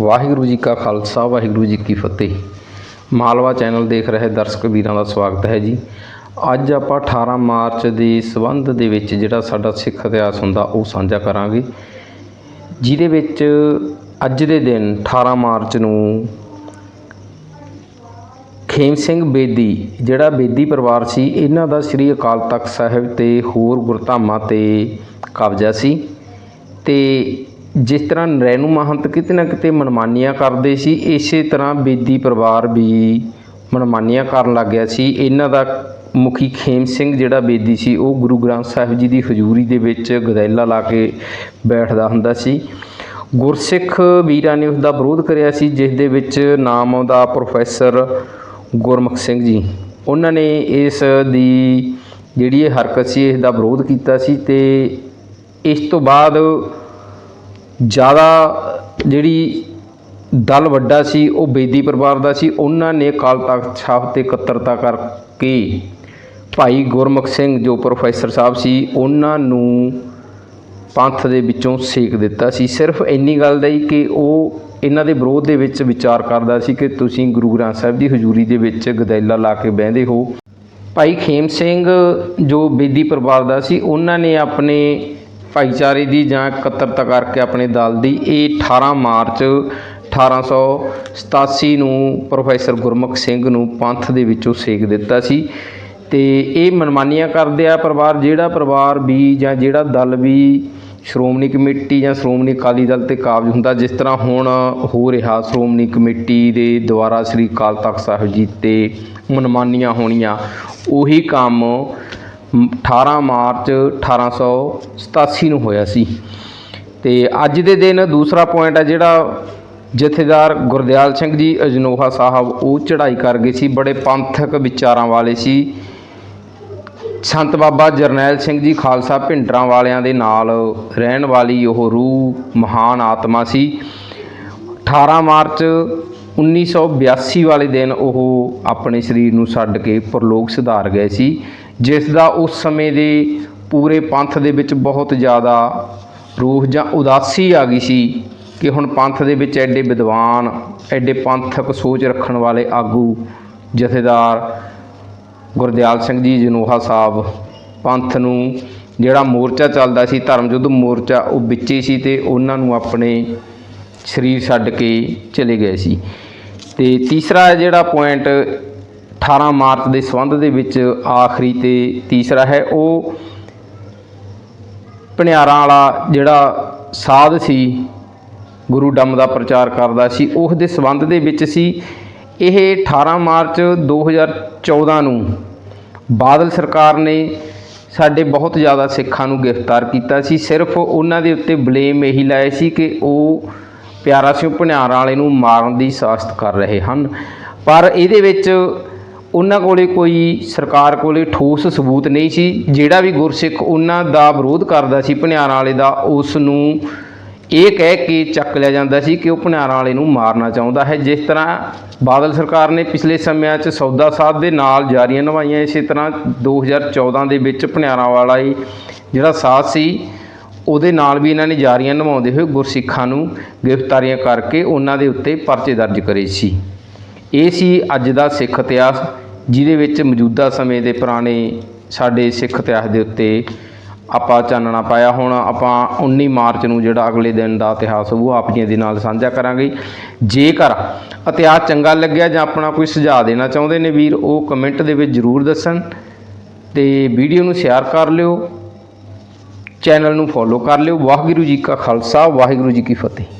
ਵਾਹਿਗੁਰੂ ਜੀ ਕਾ ਖਾਲਸਾ, ਵਾਹਿਗੁਰੂ ਜੀ ਕੀ ਫਤਿਹ। ਮਾਲਵਾ ਚੈਨਲ ਦੇਖ ਰਹੇ ਦਰਸ਼ਕ ਵੀਰਾਂ ਦਾ ਸਵਾਗਤ ਹੈ ਜੀ। ਅੱਜ ਆਪਾਂ 18 ਮਾਰਚ ਦੇ ਸਬੰਧ ਦੇ ਵਿੱਚ ਜਿਹੜਾ ਸਾਡਾ ਸਿੱਖ ਇਤਿਹਾਸ ਹੁੰਦਾ, ਉਹ ਸਾਂਝਾ ਕਰਾਂਗੇ। ਜਿਹਦੇ ਵਿੱਚ ਅੱਜ ਦੇ ਦਿਨ 18 ਮਾਰਚ ਨੂੰ ਖੇਮ ਸਿੰਘ ਬੇਦੀ, ਜਿਹੜਾ ਬੇਦੀ ਪਰਿਵਾਰ ਸੀ, ਇਹਨਾਂ ਦਾ ਸ੍ਰੀ ਅਕਾਲ ਤਖਤ ਸਾਹਿਬ ਤੇ ਹੋਰ ਗੁਰਧਾਮਾਂ ਤੇ ਕਬਜ਼ਾ ਸੀ। ਤੇ ਜਿਸ ਤਰ੍ਹਾਂ ਨਰੈਣੂ ਮਹੰਤ ਕਿਤੇ ਨਾ ਕਿਤੇ ਮਨਮਾਨੀਆਂ ਕਰਦੇ ਸੀ, ਇਸੇ ਤਰ੍ਹਾਂ ਬੇਦੀ ਪਰਿਵਾਰ ਵੀ ਮਨਮਾਨੀਆਂ ਕਰਨ ਲੱਗ ਗਿਆ ਸੀ। ਇਹਨਾਂ ਦਾ ਮੁਖੀ ਖੇਮ ਸਿੰਘ ਜਿਹੜਾ ਬੇਦੀ ਸੀ, ਉਹ ਗੁਰੂ ਗ੍ਰੰਥ ਸਾਹਿਬ ਜੀ ਦੀ ਹਜ਼ੂਰੀ ਦੇ ਵਿੱਚ ਗਦੈਲਾ ਲਾ ਕੇ ਬੈਠਦਾ ਹੁੰਦਾ ਸੀ। ਗੁਰਸਿੱਖ ਵੀਰਾਂ ਨੇ ਉਸ ਦਾ ਵਿਰੋਧ ਕਰਿਆ ਸੀ, ਜਿਸ ਦੇ ਵਿੱਚ ਨਾਮ ਆਉਂਦਾ ਪ੍ਰੋਫੈਸਰ ਗੁਰਮੁਖ ਸਿੰਘ ਜੀ। ਉਹਨਾਂ ਨੇ ਇਸ ਦੀ ਜਿਹੜੀ ਇਹ ਹਰਕਤ ਸੀ, ਇਸ ਦਾ ਵਿਰੋਧ ਕੀਤਾ ਸੀ ਤੇ ਇਸ ਤੋਂ ਬਾਅਦ ਜ਼ਿਆਦਾ ਜਿਹੜੀ ਦਲ ਵੱਡਾ ਸੀ, ਉਹ ਬੇਦੀ ਪਰਿਵਾਰ ਦਾ ਸੀ, ਉਹਨਾਂ ਨੇ ਅਕਾਲ ਤਖਤ ਸਾਹਿਬ ਤੇ ਇਕੱਤਰਤਾ ਕਰਕੇ ਭਾਈ ਗੁਰਮੁਖ ਸਿੰਘ, ਜੋ ਪ੍ਰੋਫੈਸਰ ਸਾਹਿਬ ਸੀ, ਉਹਨਾਂ ਨੂੰ ਪੰਥ ਦੇ ਵਿੱਚੋਂ ਸੇਕ ਦਿੱਤਾ ਸੀ। ਸਿਰਫ ਇੰਨੀ ਗੱਲ ਦਾ ਹੀ ਕਿ ਉਹ ਇਹਨਾਂ ਦੇ ਵਿਰੋਧ ਦੇ ਵਿੱਚ ਵਿਚਾਰ ਕਰਦਾ ਸੀ ਕਿ ਤੁਸੀਂ ਗੁਰੂ ਗ੍ਰੰਥ ਸਾਹਿਬ ਦੀ ਹਜ਼ੂਰੀ ਦੇ ਵਿੱਚ ਗਦੈਲਾ ਲਾ ਕੇ ਬਹਿੰਦੇ ਹੋ। ਭਾਈ ਖੇਮ ਸਿੰਘ, ਜੋ ਬੇਦੀ ਪਰਿਵਾਰ ਦਾ ਸੀ, ਉਹਨਾਂ ਨੇ ਆਪਣੇ ਭਾਈਚਾਰੇ ਦੀ ਜਾਂ ਇਕੱਤਰਤਾ ਕਰਕੇ ਆਪਣੇ ਦਲ ਦੀ, ਇਹ 18 ਮਾਰਚ 1887 ਨੂੰ ਪ੍ਰੋਫੈਸਰ ਗੁਰਮੁਖ ਸਿੰਘ ਨੂੰ ਪੰਥ ਦੇ ਵਿੱਚੋਂ ਸੇਕ ਦਿੱਤਾ ਸੀ। ਤੇ ਇਹ ਮਨਮਾਨੀਆਂ ਕਰਦੇ ਆ ਪਰਿਵਾਰ, ਜਿਹੜਾ ਪਰਿਵਾਰ ਵੀ ਜਾਂ ਜਿਹੜਾ ਦਲ ਵੀ ਸ਼੍ਰੋਮਣੀ ਕਮੇਟੀ ਜਾਂ ਸ਼੍ਰੋਮਣੀ ਅਕਾਲੀ ਦਲ ਤੇ ਕਾਬਜ ਹੁੰਦਾ, ਜਿਸ ਤਰ੍ਹਾਂ ਹੁਣ ਹੋ ਰਿਹਾ ਸ਼੍ਰੋਮਣੀ ਕਮੇਟੀ ਦੇ ਦੁਆਰਾ ਸ੍ਰੀ ਅਕਾਲ ਤਖਤ ਸਾਹਿਬ ਜੀ ਤੇ ਮਨਮਾਨੀਆਂ ਹੋਣੀਆਂ, ਉਹੀ ਕੰਮ 18 ਮਾਰਚ 1887 ਨੂੰ ਹੋਇਆ ਸੀ। ਤੇ ਅੱਜ ਦੇ ਦਿਨ ਦੂਸਰਾ ਪੁਆਇੰਟ ਹੈ ਜਿਹੜਾ ਜਥੇਦਾਰ ਗੁਰਦਿਆਲ ਸਿੰਘ ਜੀ, ਅਜਨੋਹਾ ਸਾਹਿਬ, ਉਹ ਚੜ੍ਹਾਈ ਕਰ ਗਏ ਸੀ। ਬੜੇ ਪੰਥਕ ਵਿਚਾਰਾਂ ਵਾਲੇ ਸੀ। ਸੰਤ ਬਾਬਾ ਜਰਨੈਲ ਸਿੰਘ ਜੀ ਖਾਲਸਾ ਭਿੰਡਰਾਂ ਵਾਲਿਆਂ ਦੇ ਨਾਲ ਰਹਿਣ ਵਾਲੀ ਉਹ ਰੂਹ ਮਹਾਨ ਆਤਮਾ ਸੀ। 18 ਮਾਰਚ 1982 ਵਾਲੇ ਦਿਨ ਉਹ ਆਪਣੇ ਸਰੀਰ ਨੂੰ ਛੱਡ ਕੇ ਪਰਲੋਕ ਸਿਧਾਰ ਗਏ ਸੀ। ਜਿਸ ਦਾ ਉਸ ਸਮੇਂ ਦੇ ਪੂਰੇ ਪੰਥ ਦੇ ਵਿੱਚ ਬਹੁਤ ਜ਼ਿਆਦਾ ਰੂਹ ਜਾਂ ਉਦਾਸੀ ਆ ਗਈ ਸੀ ਕਿ ਹੁਣ ਪੰਥ ਦੇ ਵਿੱਚ ਐਡੇ ਵਿਦਵਾਨ, ਐਡੇ ਪੰਥਕ ਸੋਚ ਰੱਖਣ ਵਾਲੇ ਆਗੂ ਜਥੇਦਾਰ ਗੁਰਦਿਆਲ ਸਿੰਘ ਜੀ ਜਨੋਹਾ ਸਾਹਿਬ ਪੰਥ ਨੂੰ ਜਿਹੜਾ ਮੋਰਚਾ ਚੱਲਦਾ ਸੀ ਧਰਮ ਯੁੱਧ ਮੋਰਚਾ, ਉਹ ਵਿੱਚ ਹੀ ਸੀ ਤੇ ਉਹਨਾਂ ਨੂੰ ਆਪਣੇ ਸਰੀਰ ਛੱਡ ਕੇ ਚਲੇ ਗਏ ਸੀ। ਤੇ ਤੀਸਰਾ ਜਿਹੜਾ ਪੁਆਇੰਟ 18 ਮਾਰਚ ਦੇ ਸੰਬੰਧ ਦੇ ਵਿੱਚ ਆਖਰੀ ਤੇ ਤੀਸਰਾ ਹੈ, ਉਹ ਭਣਿਆਰਾਂ ਵਾਲਾ ਜਿਹੜਾ ਸਾਧ ਸੀ, ਗੁਰੂ ਡੰਮ ਦਾ ਪ੍ਰਚਾਰ ਕਰਦਾ ਸੀ, ਉਸ ਦੇ ਸੰਬੰਧ ਦੇ ਵਿੱਚ ਸੀ। ਇਹ 18 ਮਾਰਚ 2014 ਨੂੰ ਬਾਦਲ ਸਰਕਾਰ ਨੇ ਸਾਡੇ ਬਹੁਤ ਜ਼ਿਆਦਾ ਸਿੱਖਾਂ ਨੂੰ ਗ੍ਰਿਫਤਾਰ ਕੀਤਾ ਸੀ। ਸਿਰਫ ਉਹਨਾਂ ਦੇ ਉੱਤੇ ਬਲੇਮ ਇਹੀ ਲਾਇਆ ਸੀ ਕਿ ਉਹ ਪਿਆਰਾ ਸਿੰਘ ਭਣਿਆਰ ਵਾਲੇ ਨੂੰ ਮਾਰਨ ਦੀ ਸਾਜ਼ਿਸ਼ ਕਰ ਰਹੇ ਹਨ। ਪਰ ਇਹਦੇ ਵਿੱਚ ਉਹਨਾਂ ਕੋਲੇ ਕੋਈ ਸਰਕਾਰ ਕੋਲੇ ਠੋਸ ਸਬੂਤ ਨਹੀਂ ਸੀ। ਜਿਹੜਾ ਵੀ ਗੁਰਸਿੱਖ ਉਹਨਾਂ ਦਾ ਵਿਰੋਧ ਕਰਦਾ ਸੀ ਭਣਿਆਰਾਂ ਵਾਲੇ ਦਾ ਉਸ ਨੂੰ ਇਹ ਕਹਿ ਕੇ ਚੱਕ ਲਿਆ ਜਾਂਦਾ ਸੀ ਕਿ ਉਹ ਭਣਿਆਰਾਂ ਵਾਲੇ ਨੂੰ ਮਾਰਨਾ ਚਾਹੁੰਦਾ ਹੈ। ਜਿਸ ਤਰ੍ਹਾਂ ਬਾਦਲ ਸਰਕਾਰ ਨੇ ਪਿਛਲੇ ਸਮਿਆਂ 'ਚ ਸੌਦਾ ਸਾਹਿਬ ਦੇ ਨਾਲ ਜਾਰੀਆਂ ਨਿਭਾਈਆਂ, ਇਸੇ ਤਰ੍ਹਾਂ 2014 ਦੇ ਵਿੱਚ ਭਣਿਆਰਾਂ ਵਾਲਾ ਹੀ ਜਿਹੜਾ ਸਾਥ ਸੀ, ਉਹਦੇ ਨਾਲ ਵੀ ਇਹਨਾਂ ਨੇ ਜਾਰੀਆਂ ਨਿਭਾਉਂਦੇ ਹੋਏ ਗੁਰਸਿੱਖਾਂ ਨੂੰ ਗ੍ਰਿਫਤਾਰੀਆਂ ਕਰਕੇ ਉਹਨਾਂ ਦੇ ਉੱਤੇ ਪਰਚੇ ਦਰਜ ਕਰੇ ਸੀ। ਇਹ ਸੀ ਅੱਜ ਦਾ ਸਿੱਖ ਇਤਿਹਾਸ, ਜਿਹਦੇ ਵਿੱਚ ਮੌਜੂਦਾ ਸਮੇਂ ਦੇ ਪੁਰਾਣੇ ਸਾਡੇ ਸਿੱਖ ਇਤਿਹਾਸ ਦੇ ਉੱਤੇ ਆਪਾਂ ਚਾਨਣਾ ਪਾਇਆ ਹੁਣ। ਆਪਾਂ 19 ਮਾਰਚ ਨੂੰ ਜਿਹੜਾ ਅਗਲੇ ਦਿਨ ਦਾ ਇਤਿਹਾਸ ਉਹ ਆਪ ਜੀ ਦੇ ਨਾਲ ਸਾਂਝਾ ਕਰਾਂਗੇ। ਜੇਕਰ ਇਤਿਹਾਸ ਚੰਗਾ ਲੱਗਿਆ ਜਾਂ ਆਪਣਾ ਕੋਈ ਸੁਝਾਅ ਦੇਣਾ ਚਾਹੁੰਦੇ ਨੇ ਵੀਰ, ਉਹ ਕਮੈਂਟ ਦੇ ਵਿੱਚ ਜ਼ਰੂਰ ਦੱਸਣ ਤੇ ਵੀਡੀਓ ਨੂੰ ਸ਼ੇਅਰ ਕਰ ਲਿਓ ਚੈਨਲ ਨੂੰ ਫੋਲੋ ਕਰ ਲਿਓ। ਵਾਹਿਗੁਰੂ ਜੀ ਕਾ ਖਾਲਸਾ, ਵਾਹਿਗੁਰੂ ਜੀ ਕੀ ਫਤਿਹ।